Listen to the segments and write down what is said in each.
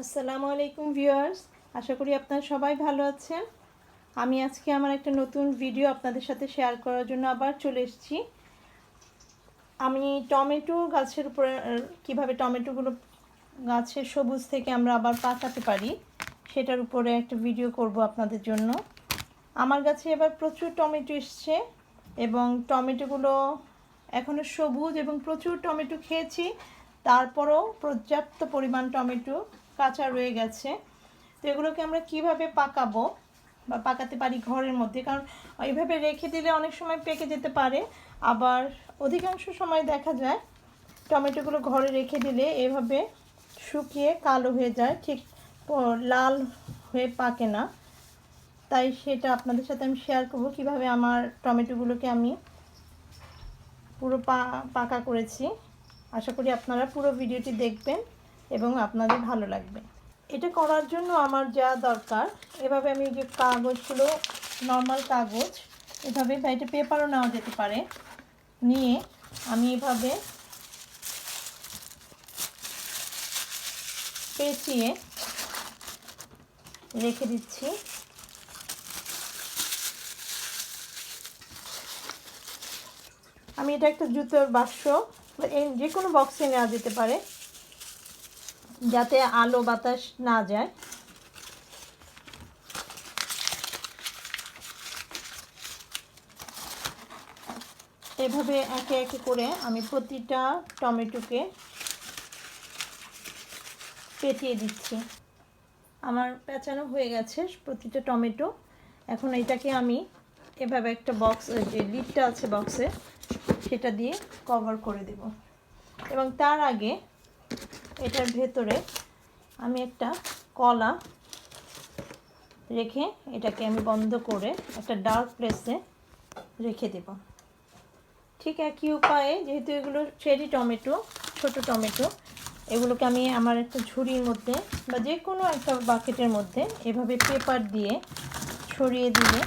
আসসালামু আলাইকুম ভিউয়ার্স, আশা করি আপনারা সবাই ভালো আছেন। আমি আজকে আমার একটা নতুন ভিডিও আপনাদের সাথে শেয়ার করার জন্য আবার চলে এসেছি। আমি টমেটো গাছের উপরে কীভাবে টমেটোগুলো গাছের সবুজ থেকে আমরা আবার পাকাতে পারি, সেটার উপরে একটা ভিডিও করব আপনাদের জন্য। আমার গাছে এবার প্রচুর টমেটো এসছে এবং টমেটোগুলো এখনও সবুজ এবং প্রচুর টমেটো খেয়েছি। তারপরও পর্যাপ্ত পরিমাণ টমেটো কাঁচা রয়ে গেছে। তো এগুলোকে আমরা কীভাবে পাকাবো বা পাকাতে পারি ঘরের মধ্যে? কারণ এইভাবে রেখে দিলে অনেক সময় পেকে যেতে পারে। আবার অধিকাংশ সময় দেখা যায় টমেটোগুলো ঘরে রেখে দিলে এভাবে শুকিয়ে কালো হয়ে যায়, ঠিক লাল হয়ে পাকে না। তাই সেটা আপনাদের সাথে আমি শেয়ার করব। কীভাবে আমার টমেটোগুলোকে আমি পুরো পাকা করেছি। আশা করি আপনারা পুরো ভিডিওটি দেখবেন। এবং আপনাদের ভালো লাগবে। এটা করার জন্য আমার যা দরকার, এভাবে আমি যে কাগজগুলো নর্মাল কাগজ, এভাবে বা এটা পেপারও নেওয়া যেতে পারে। নিয়ে আমি এভাবে পেঁচিয়ে রেখে দিচ্ছি। আমি এটা একটা জুতোর বাক্স, এই যে কোনো বক্সে নেওয়া যেতে পারে। যাতে আলো বাতাস না যায়। এভাবে একে একে করে আমি প্রতিটা টমেটোকে পেঁচিয়ে দিচ্ছি। আমার পেঁচানো হয়ে গেছে প্রতিটা টমেটো। এখন এটাকে আমি এভাবে একটা বক্স যে লিডটা আছে বক্সে, সেটা দিয়ে কভার করে দেব। এবং তার আগে এটার ভেতরে আমি একটা কলা রেখে এটাকে আমি বন্ধ করে একটা ডার্ক প্লেসে রেখে দেব। ঠিক একই উপায়ে যেহেতু এগুলো চেরি টমেটো, ছোট টমেটো, এগুলোকে আমি আমার একটা ঝুড়ির মধ্যে বা যে কোনো একটা বাকেটের মধ্যে এভাবে পেপার দিয়ে ছড়িয়ে দিলে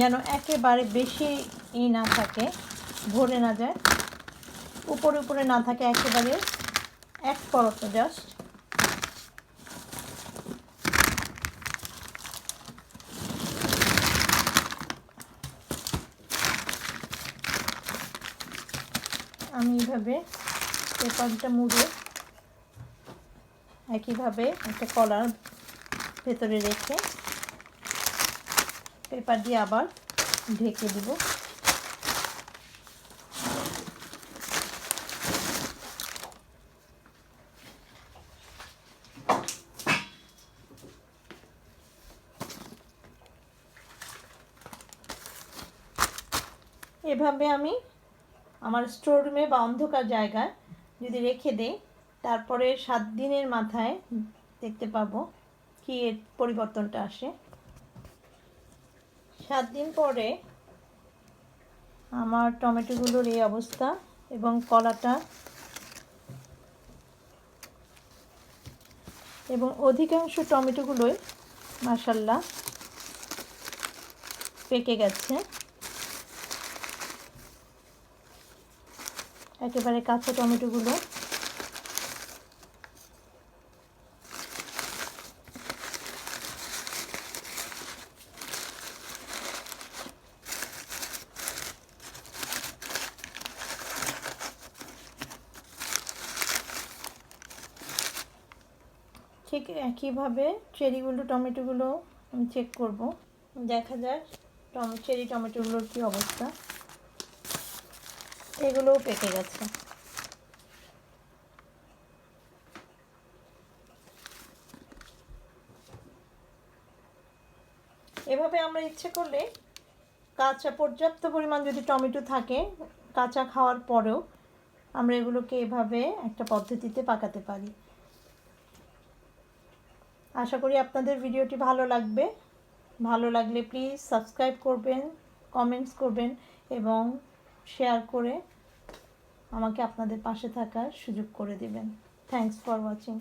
যেন একেবারে বেশি ই না থাকে, ভরে না যায়, উপরে উপরে না থাকে, একেবারে এক পরত জাস্ট। আমি এইভাবে পেপারটা মুড়ে একইভাবে একটা কলার ভেতরে রেখে পেপার দিয়ে আবার ঢেকে দিব। এভাবে আমি আমার স্টোর রুমে বা অন্ধকার জায়গায় যদি রেখে দেই, তারপরে সাত দিনের মাথায় দেখতে পাবো কি এর পরিবর্তনটা আসে। সাত দিন পরে আমার টমেটোগুলোর এই অবস্থা এবং কলাটা এবং অধিকাংশ টমেটোগুলোই মাসাল্লাহ পেকে গেছে। একেবারে কাঁচা টমেটোগুলো। ঠিক একইভাবে চেরিগুলো, টমেটোগুলো আমি চেক করব। দেখা যাক টম, চেরি, টমেটোগুলোর কী অবস্থা। এগুলোও পেকে গেছে। এভাবে আমরা ইচ্ছে করলে কাঁচা, পর্যাপ্ত পরিমাণ যদি টমেটো থাকে, কাঁচা খাওয়ার পরেও আমরা এগুলোকে এভাবে একটা পদ্ধতিতে পাকাতে পারি। আশা করি আপনাদের ভিডিওটি ভালো লাগবে। ভালো লাগলে প্লিজ সাবস্ক্রাইব করবেন, কমেন্টস করবেন এবং শেয়ার করে আমাকে আপনাদের পাশে থাকার সুযোগ করে দিবেন। Thanks for watching